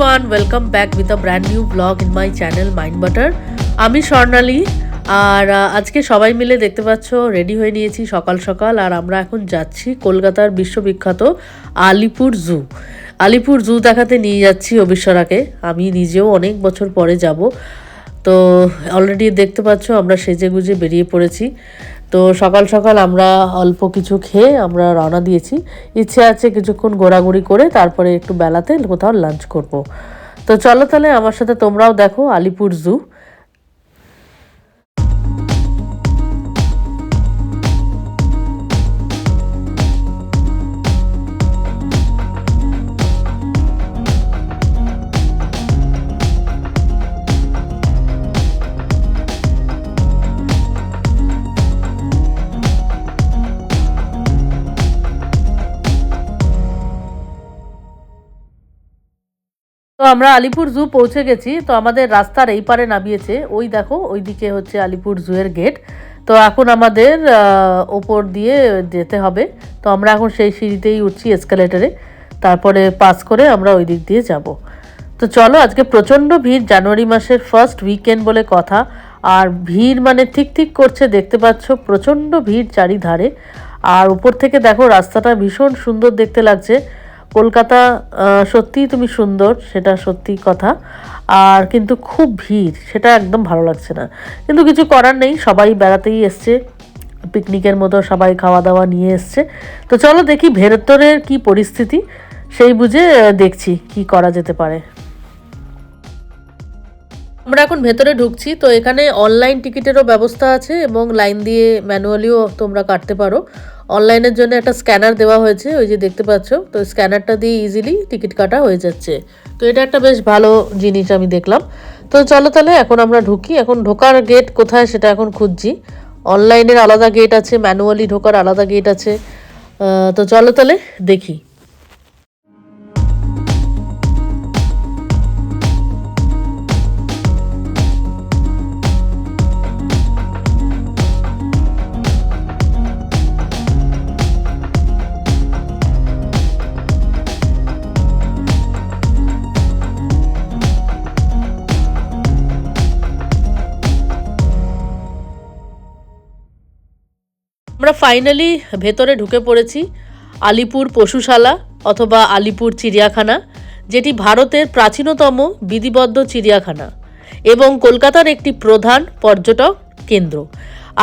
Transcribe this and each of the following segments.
Everyone welcome back with a brand new blog in my channel Mind Butter আমি স্বর্ণালী, আর আজকে সবাই মিলে দেখতে পাচ্ছ রেডি হয়ে নিয়েছি সকাল সকাল, আর আমরা এখন যাচ্ছি কলকাতার বিশ্ববিখ্যাত আলিপুর জু আলিপুর জু দেখাতে নিয়ে যাচ্ছি অবিশ্বরাকে আমি নিজেও অনেক বছর পরে যাব। তো অলরেডি দেখতে পাচ্ছ আমরা সেজে গুজে বেরিয়ে পড়েছি। তো সকাল সকাল আমরা অল্প কিছু খেয়ে আমরা রওনা দিয়েছি। ইচ্ছে আছে কিছুক্ষণ ঘোরাঘুরি করে তারপরে একটু বেলাতে কোথাও লাঞ্চ করব। তো চলো তাহলে আমার সাথে তোমরাও দেখো আলিপুর জু আমরা আলিপুর জু পৌঁছে গেছি, তো আমাদের রাস্তার এই পারে নামিয়েছে। ওই দেখো, ওই দিকে হচ্ছে আলিপুর জুয়ের গেট। তো এখন আমাদের ওপর দিয়ে যেতে হবে। তো আমরা এখন সেই সিঁড়িতেই উঠছি এসকালেটারে তারপরে পাস করে আমরা ওই দিক দিয়ে যাব। তো চলো, আজকে প্রচণ্ড ভিড়, জানুয়ারি মাসের ফার্স্ট উইকেন্ড বলে কথা। আর ভিড় মানে ঠিক ঠিক করছে, দেখতে পাচ্ছ, প্রচণ্ড ভিড় চারিধারে। আর উপর থেকে দেখো, রাস্তাটা ভীষণ সুন্দর দেখতে লাগছে। কলকাতা সত্যিই তুমি সুন্দর, সেটা সত্যি কথা। আর কিন্তু খুব ভিড়, সেটা একদম ভালো লাগছে না। কিন্তু কিছু করার নেই, সবাই বেড়াতেই এসছে, পিকনিকের মতো সবাই খাওয়া দাওয়া নিয়ে এসছে। তো চলো দেখি ভেতরের কি পরিস্থিতি, সেই বুঝে দেখছি কি করা যেতে পারে। আমরা এখন ভেতরে ঢুকছি, তো এখানে অনলাইন টিকিটেরও ব্যবস্থা আছে এবং লাইন দিয়ে ম্যানুয়ালিও তোমরা কাটতে পারো। অনলাইনের জন্য একটা স্ক্যানার দেওয়া হয়েছে, ওই যে দেখতে পাচ্ছ। তো স্ক্যানারটা দিয়ে ইজিলি টিকিট কাটা হয়ে যাচ্ছে। তো এটা একটা বেশ ভালো জিনিস আমি দেখলাম। তো চলো তাহলে এখন আমরা ঢুকি। এখন ঢোকার গেট কোথায় সেটা এখন খুঁজছি। অনলাইনের আলাদা গেট আছে ম্যানুয়ালি ঢোকার আলাদা গেট আছে। তো চলো তাহলে দেখি। ফাইনালি ভেতরে ঢুকে পড়েছি আলিপুর পশুশালা অথবা আলিপুর চিড়িয়াখানা, যেটি ভারতের প্রাচীনতম বিধিবদ্ধ চিড়িয়াখানা এবং কলকাতার একটি প্রধান পর্যটক কেন্দ্র।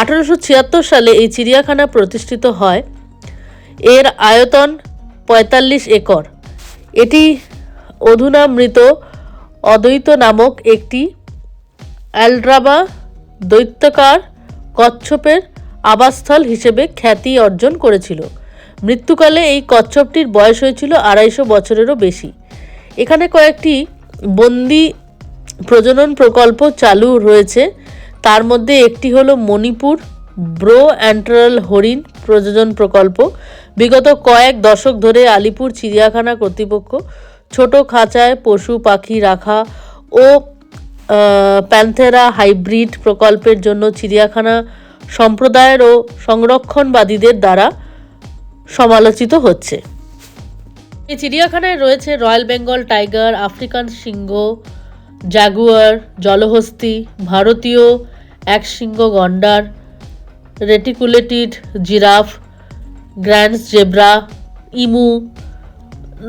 আঠারোশো ছিয়াত্তর সালে এই চিড়িয়াখানা প্রতিষ্ঠিত হয়। এর আয়তন পঁয়তাল্লিশ একর। এটি অধুনা মৃত অদ্বৈত নামক একটি অ্যালড্রাবা দৈত্যকার কচ্ছপের আবাসস্থল হিসেবে খ্যাতি অর্জন করেছিল। মৃত্যুকালে এই কচ্ছপটির বয়স হয়েছিল আড়াইশো বছরেরও বেশি। এখানে কয়েকটি বন্দি প্রজনন প্রকল্প চালু রয়েছে। তার মধ্যে একটি হলো মণিপুর ব্রো অ্যান্ট্রাল হরিণ প্রযোজন প্রকল্প। বিগত কয়েক দশক ধরে আলিপুর, চিড়িয়াখানা কর্তৃপক্ষ ছোট খাঁচায় পশু, পাখি রাখা ও প্যান্থেরা হাইব্রিড প্রকল্পের জন্য চিড়িয়াখানা সম্প্রদায়ের ও সংরক্ষণবাদীদের দ্বারা সমালোচিত হচ্ছে। এই চিড়িয়াখানায় রয়েছে রয়্যাল বেঙ্গল টাইগার, আফ্রিকান সিংহ, জাগুয়ার, জলহস্তি, ভারতীয় এক সিংহ গন্ডার, রেটিকুলেটেড, জিরাফ গ্র্যান্ডস জেব্রা, ইমু,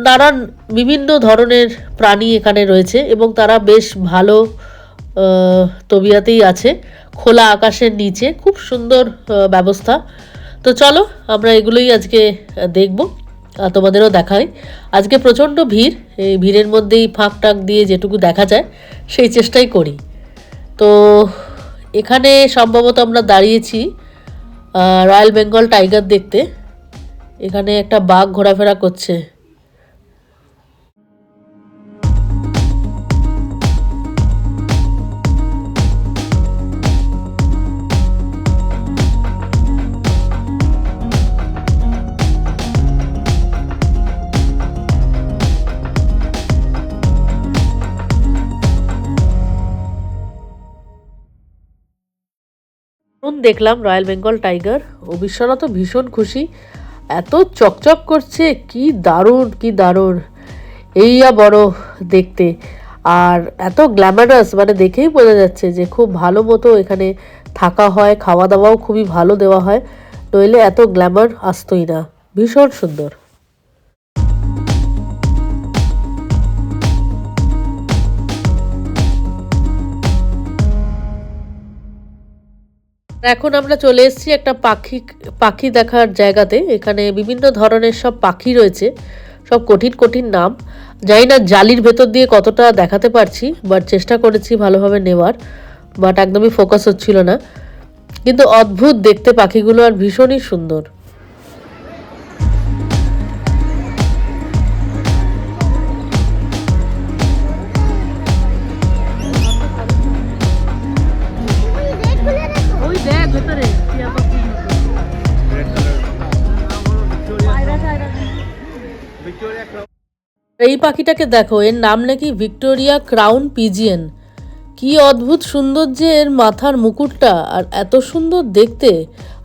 নানান বিভিন্ন ধরনের প্রাণী এখানে রয়েছে এবং তারা বেশ ভালো তবিয়াতেই আছে। খোলা আকাশের নিচে, খুব সুন্দর ব্যবস্থা। তো চলো, আমরা এগুলোই আজকে দেখব তোমাদেরও দেখাই। আজকে প্রচণ্ড ভিড়, এই ভিড়ের মধ্যেই ফাঁক টাক দিয়ে যেটুকু দেখা যায়, সেই চেষ্টাই করি। তো এখানে সম্ভবত আমরা দাঁড়িয়েছি রয়্যাল বেঙ্গল টাইগার দেখতে। এখানে একটা বাঘ ঘোরাফেরা করছে। দেখলাম রয়্যাল বেঙ্গল টাইগার। অবিশ্বরা তো ভীষণ খুশি। এত চকচক করছে, কি দারুণ কি দারুণ। এইয়া বড় দেখতে। আর এত গ্ল্যামারাস মানে দেখেই বোঝা যাচ্ছে যে খুব ভালো মতো এখানে থাকা হয়, খাওয়া দাওয়াও খুবই ভালো দেওয়া হয়। নইলে এত গ্ল্যামার আসতোই না। ভীষণ সুন্দর। এখন আমরা চলে এসেছি একটা পাখি পাখি দেখার জায়গাতে। এখানে বিভিন্ন ধরনের সব পাখি রয়েছে, সব কঠিন কঠিন নাম। জানি না জালির ভেতর দিয়ে কতটা দেখাতে পারছি বাট চেষ্টা করেছি ভালোভাবে নেওয়ার বাট একদমই ফোকাস হচ্ছিল না। কিন্তু অদ্ভুত দেখতে পাখিগুলো আর ভীষণই সুন্দর। এই পাখিটাকে দেখো, এর নাম নাকি ভিক্টোরিয়া ক্রাউন পিজিয়ন। কি অদ্ভুত সুন্দর যে এর মাথার মুকুটটা, আর এত সুন্দর দেখতে।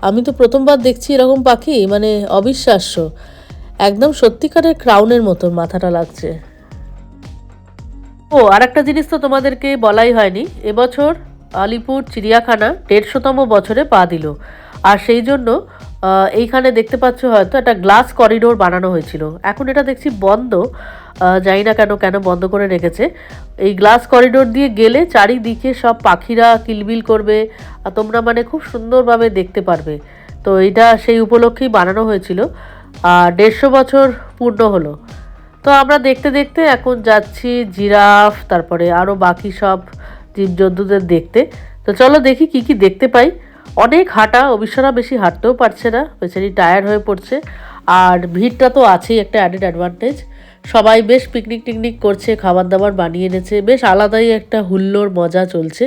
আমি তো প্রথমবার দেখছি এরকম পাখি মানে অবিশ্বাস্য। একদম সত্যিকারের ক্রাউনের মতো মাথাটা লাগছে। ও আর একটা জিনিস তো তোমাদেরকে বলাই হয়নি। এবছর আলিপুর চিড়িয়াখানা দেড়শোতম বছরে পা দিল। আর সেই জন্য এইখানে দেখতে পাচ্ছ হয়তো একটা গ্লাস করিডোর বানানো হয়েছিল। এখন এটা দেখছি বন্ধ। জানি না কেন কেন বন্ধ করে রেখেছে। এই গ্লাস করিডোর দিয়ে গেলে চারিদিকে সব পাখিরা কিলবিল করবে, আর তোমরা মানে খুব সুন্দরভাবে দেখতে পারবে। তো এটা সেই উপলক্ষেই বানানো হয়েছিল, আর দেড়শো বছর পূর্ণ হলো। তো আমরা দেখতে দেখতে এখন যাচ্ছি জিরাফ, তারপরে আরও বাকি সব জীবজন্তুদের দেখতে। তো চলো দেখি কি কি দেখতে পাই। অনেক হাঁটা অবিশ্বরা বেশি হাঁটতেও পারছে না, বেচারি টায়ার হয়ে পড়ছে। আর ভিড়টা তো আছেই একটা অ্যাডেড অ্যাডভান্টেজ সবাই বেশ পিকনিক টিকনিক করছে, খাবার দাবার বানিয়ে এনেছে, বেশ আলাদাই একটা হুল্লোর মজা চলছে।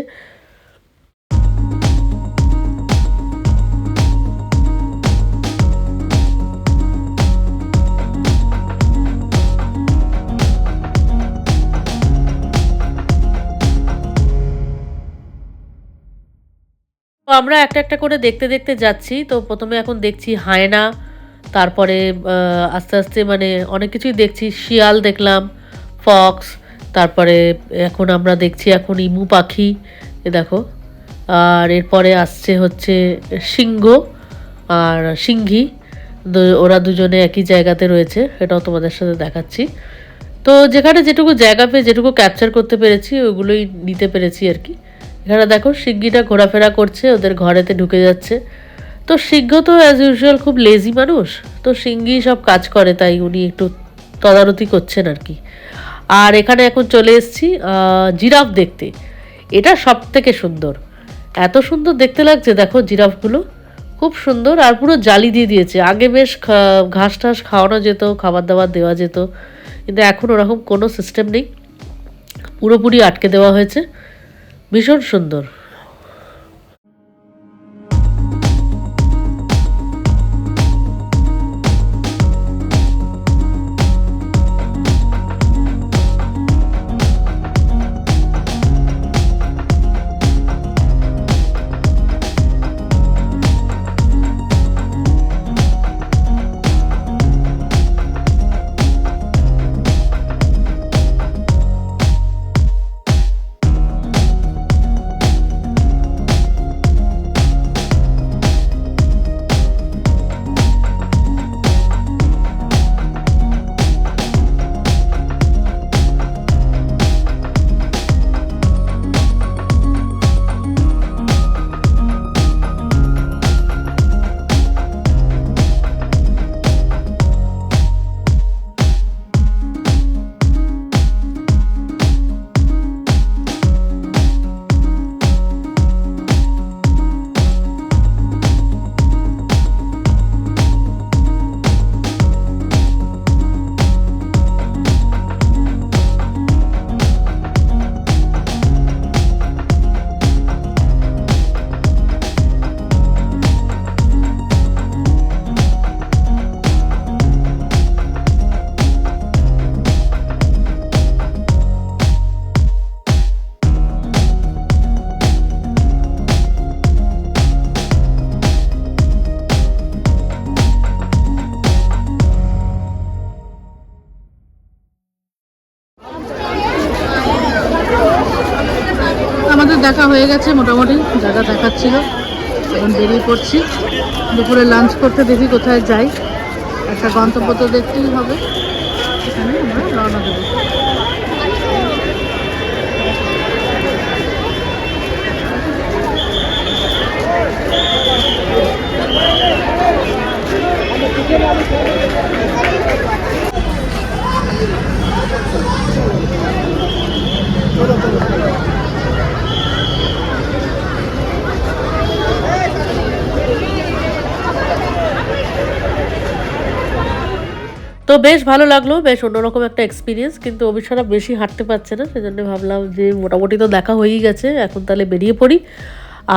তো আমরা একটা একটা করে দেখতে দেখতে যাচ্ছি। তো প্রথমে এখন দেখছি হায়না, তারপরে আস্তে আস্তে মানে অনেক কিছুই দেখছি। শিয়াল দেখলাম, ফক্স, তারপরে এখন আমরা দেখছি এখন ইমু পাখি, এ দেখো। আর এরপরে আসছে হচ্ছে সিংহ আর সিংহী। ওরা দুজনে একই জায়গাতে রয়েছে, এটাও তোমাদের সাথে দেখাচ্ছি। তো যেখানে যেটুকু জায়গা পেয়ে, যেটুকু ক্যাপচার করতে পেরেছি, ওগুলোই নিতে পেরেছি আর কি। এখানে দেখো সিংহীটা ঘোরাফেরা করছে, ওদের ঘরেতে ঢুকে যাচ্ছে। তো সিংহ তো অ্যাজ ইউজুয়াল খুব লেজি মানুষ, তো সিংহী সব কাজ করে, তাই উনি একটু তদারতি করছেন আর কি। আর এখানে এখন চলে এসেছি জিরাফ দেখতে। এটা সব থেকে সুন্দর। এত সুন্দর দেখতে লাগছে, দেখো জিরাফগুলো। খুব সুন্দর আর পুরো জালি দিয়ে দিয়েছে। আগে বেশ ঘাস টাস খাওয়ানো যেত, খাবার দাবার দেওয়া যেত, কিন্তু এখন ওরকম কোনো সিস্টেম নেই। পুরোপুরি আটকে দেওয়া হয়েছে। ভীষণ সুন্দর। হয়ে গেছে মোটামুটি জায়গা দেখাচ্ছিল। এখন বেরিয়ে পড়ছি। দুপুরে লাঞ্চ করতে দেখি কোথায় যাই। একটা গন্তব্য তো দেখতেই হবে। এখানে আমরা রওনা দেবো। তো বেশ ভালো লাগল, বেশ অন্যরকম একটা এক্সপিরিয়েন্স কিন্তু অভিষেরা বেশি হাঁটতে পারছে না, সেজন্য ভাবলাম যে মোটামুটি তো দেখা হয়েই গেছে, এখন তাহলে বেরিয়ে পড়ি।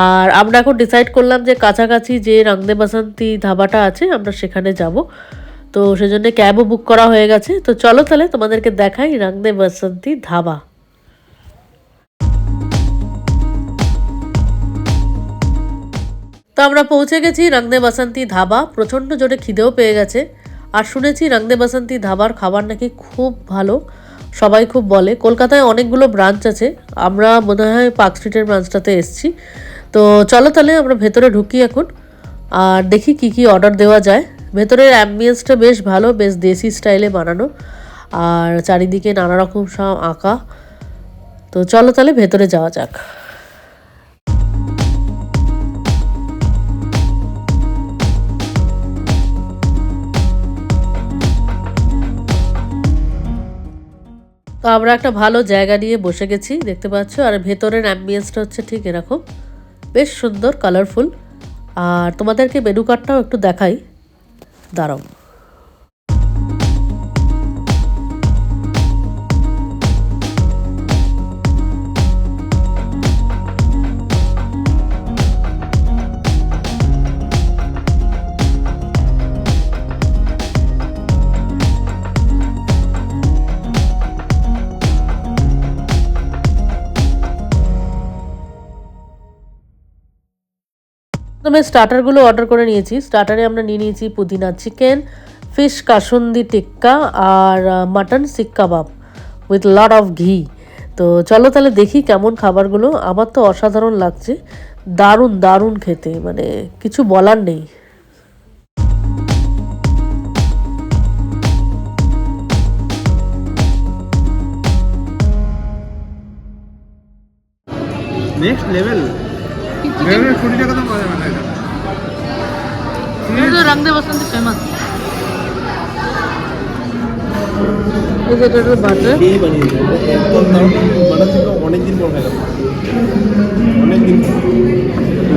আর আমরা এখন ডিসাইড করলাম যে কাছাকাছি যে রাংদে বাসন্তী ধাবাটা আছে, আমরা সেখানে যাব। তো সেজন্য ক্যাবও বুক করা হয়ে গেছে। তো চলো তাহলে তোমাদেরকে দেখাই রাংদে বাসন্তী ধাবা। তো আমরা পৌঁছে গেছি রংদে বাসন্তী ধাবা, প্রচণ্ড জোরে খিদেও পেয়ে গেছে। আর শুনেছি রংদে বাসন্তী ধাবার খাবার নাকি খুব ভালো। সবাই খুব বলে। কলকাতায় অনেকগুলো ব্রাঞ্চ আছে। আমরা মনে হয় পার্ক স্ট্রিটের ব্রাঞ্চটাতে এসছি। তো চলো তাহলে আমরা ভেতরে ঢুকি এখন। আর দেখি কি কি অর্ডার দেওয়া যায়। ভেতরের অ্যাম্বিয়েন্সটা বেশ ভালো, বেশ দেশি স্টাইলে বানানো। আর চারিদিকে নানা রকম সব আঁকা। তো চলো তাহলে ভেতরে যাওয়া যাক। আমরা একটা ভালো জায়গা নিয়ে বসে গেছি, দেখতে পাচ্ছ? আর ভেতরের অ্যাম্বিয়েন্সটা হচ্ছে ঠিক এরকম। বেশ সুন্দর কালারফুল আর তোমাদেরকে মেনু কার্ডটাও একটু দেখাই। দাঁড়াও। প্রথমে স্টার্টারগুলো অর্ডার করে নিয়েছি। স্টার্টারে আমরা নিয়ে নিয়েছি পুদিনা chicken fish kasundi tikka R mutton seekh kebab with lot of ghee. তো চলো তাহলে দেখি কেমন খাবারগুলো। আমার তো অসাধারণ লাগছে। দারুণ দারুণ খেতে। মানে কিছু বলার নেই। নেক্সট লেভেল কোটি টাকা তো পাওয়া যাবে। এটা রংদে বসন্ত ফেমাস এই যে এটা বাটার এই বানিয়েছে একদম বাটার অনেক দিন পর খেলাম অনেক দিন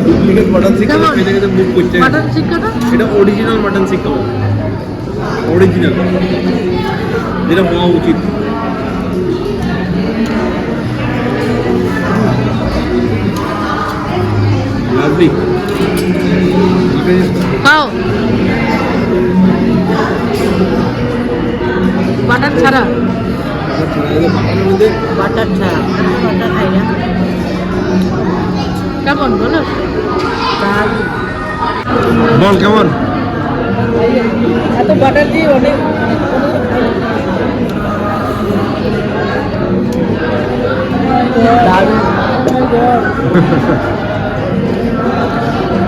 ডুপ্লিকেট বাটার কেমন? খেতে খেতে মুখ করছে বাটার চিকেনটা এটা অরিজিনাল মাটন চিক অরিজিনাল যেটা হওয়া উচিত লাভলি খাও বাটার ছাড়া। বাটার ছাড়া। বাটার খাই না কেমন বলো? বল কেমন? এত বাটার দিয়ে অনেক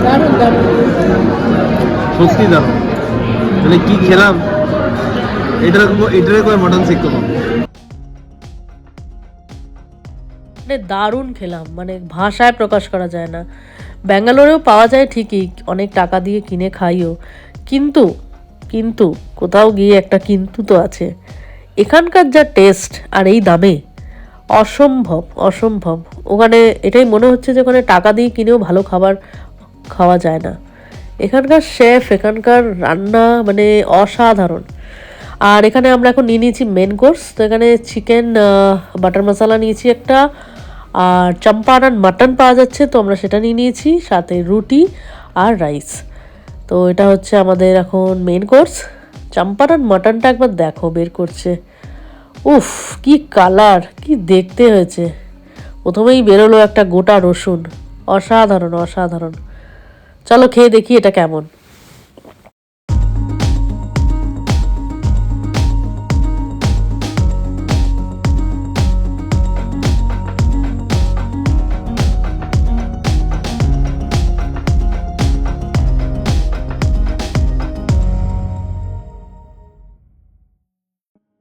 দারুণ দারুণ। সত্যি দারুণ মানে কি খেলাম? এটার এটারে করে মটন করব মানে দারুণ খেলাম। মানে ভাষায় প্রকাশ করা যায় না। ব্যাঙ্গালোরেও পাওয়া যায় ঠিকই, অনেক টাকা দিয়ে কিনে খাইও। কিন্তু কিন্তু, কোথাও গিয়ে একটা কিন্তু তো আছে। এখানকার যা টেস্ট আর এই দামে, অসম্ভব অসম্ভব। ওখানে এটাই মনে হচ্ছে যে ওখানে টাকা দিয়ে কিনেও ভালো খাবার খাওয়া যায় না। এখানকার শেফ, এখানকার রান্না মানে অসাধারণ। আর এখানে আমরা এখন নিয়ে নিয়েছি মেন কোর্স তো এখানে চিকেন বাটার মশলা নিয়েছি একটা, আর চম্পারন মাটন পাওয়া যাচ্ছে, তো আমরা সেটা নিয়ে নিয়েছি, সাথে রুটি আর রাইস তো এটা হচ্ছে আমাদের এখন মেন কোর্স চম্পারন মাটনটা একবার দেখো, বের করছে। উফ, কি কালার কি দেখতে হয়েছে। প্রথমেই বেরোলো একটা গোটা রসুন। অসাধারণ অসাধারণ। চলো খেয়ে দেখি এটা কেমন।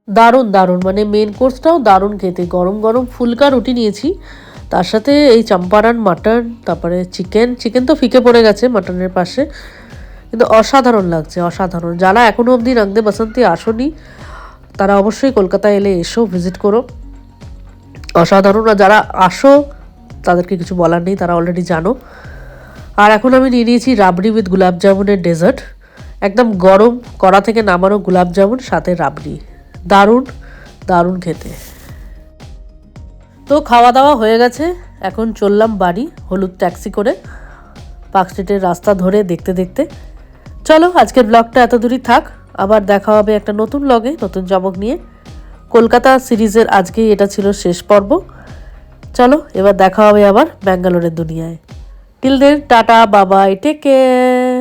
দারুণ দারুণ মানে মেন কোর্সটাও দারুণ খেতে। গরম গরম ফুলকা রুটি নিয়েছি। তার সাথে এই চম্পারান মাটন, তারপরে চিকেন চিকেন তো ফিকে পড়ে গেছে মাটনের পাশে। কিন্তু অসাধারণ লাগছে, অসাধারণ। যারা এখনও অবধি রাংদে বাসন্তী আসনি, তারা অবশ্যই কলকাতায় এলে এসো, ভিজিট করো। অসাধারণ। আর যারা আসো, তাদেরকে কিছু বলার নেই, তারা অলরেডি জানো। আর এখন আমি নিয়ে নিয়েছি রাবড়ি উইথ গুলাব জামুনের ডেজার্ট একদম গরম, কড়া থেকে নামানো গুলাব জামুন সাথে রাবড়ি। দারুণ দারুণ খেতে। তো খাওয়া দাওয়া হয়ে গেছে। এখন চললাম বাড়ি, হলুদ ট্যাক্সি করে পার্ক স্ট্রিটের রাস্তা ধরে দেখতে দেখতে। চলো, আজকের ব্লগটা এত দূরই থাক। আবার দেখা হবে একটা নতুন ব্লগে নতুন চমক নিয়ে। কলকাতা সিরিজের আজকেই এটা ছিল শেষ পর্ব। চলো, এবার দেখা হবে আবার ব্যাঙ্গালোরের দুনিয়ায়। Till then tata Babai take care